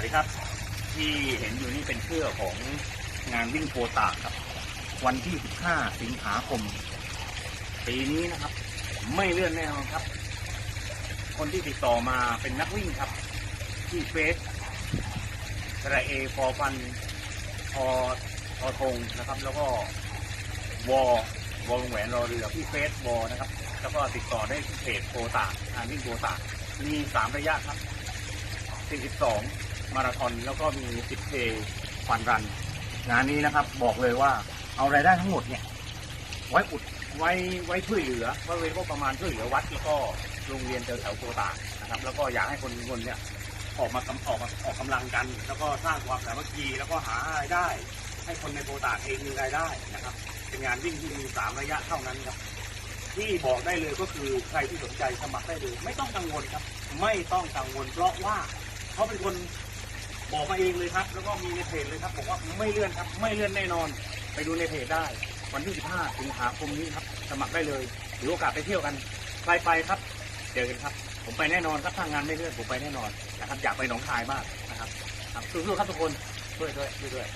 วัสดีครับ ที่เห็นอยู่นี่เป็นเสื้อของงานวิ่งโคตากครับ วันที่ 15 สิงหาคม ปีนี้นะครับ ไม่เลื่อนแน่นอนครับ คนที่ติดต่อมาเป็นนักวิ่งครับ ที่เฟสสระเอฟอฟันพอพอทงนะครับ แล้วก็วอวอลงแหวนรอเรือพี่เฟสวอนะครับ แล้วก็ติดต่อได้ที่เพจโคตากงานวิ่งโคตากมีสามระยะครับ 42 มาราธอนแล้วก็มี 10K ฟันรัน งานนี้นะครับบอกเลยว่าเอารายได้ทั้งหมดเนี่ย ไว้อุดไว้ไว้ช่วยเหลือไว้เว้นก็ประมาณช่วยเหลือวัดแล้วก็โรงเรียนแถวๆโคตากนะครับ แล้วก็อยากให้คนคนเนี่ยออกมากำออกมาออกกำลังกัน แล้วก็สร้างความสามัคคีแล้วก็หารายได้ ให้คนในโคตากเองมีรายได้นะครับ เป็นงานวิ่งที่มีสามระยะเท่านั้นครับที่บอกได้เลยก็คือใครที่สนใจสมัครได้เลย ไม่ต้องกังวลครับ ไม่ต้องกังวลเพราะว่าเขาเป็นคน บอกมาเองเลยครับ แล้วก็มีในเพจเลยครับบอกว่าไม่เลื่อนครับ ไม่เลื่อนแน่นอน ไปดูในเพจได้ วันที่ 15สิงหาคมนี้ครับ สมัครได้เลยหรือโอกาสไปเที่ยวกันไปไปครับเจอกันครับ ผมไปแน่นอนครับทางงานไม่เลื่อนผมไปแน่นอนนะครับอยากไปหนองคายมากนะครับครับสู้ๆครับทุกคนด้วยด้วยด้วยด้วย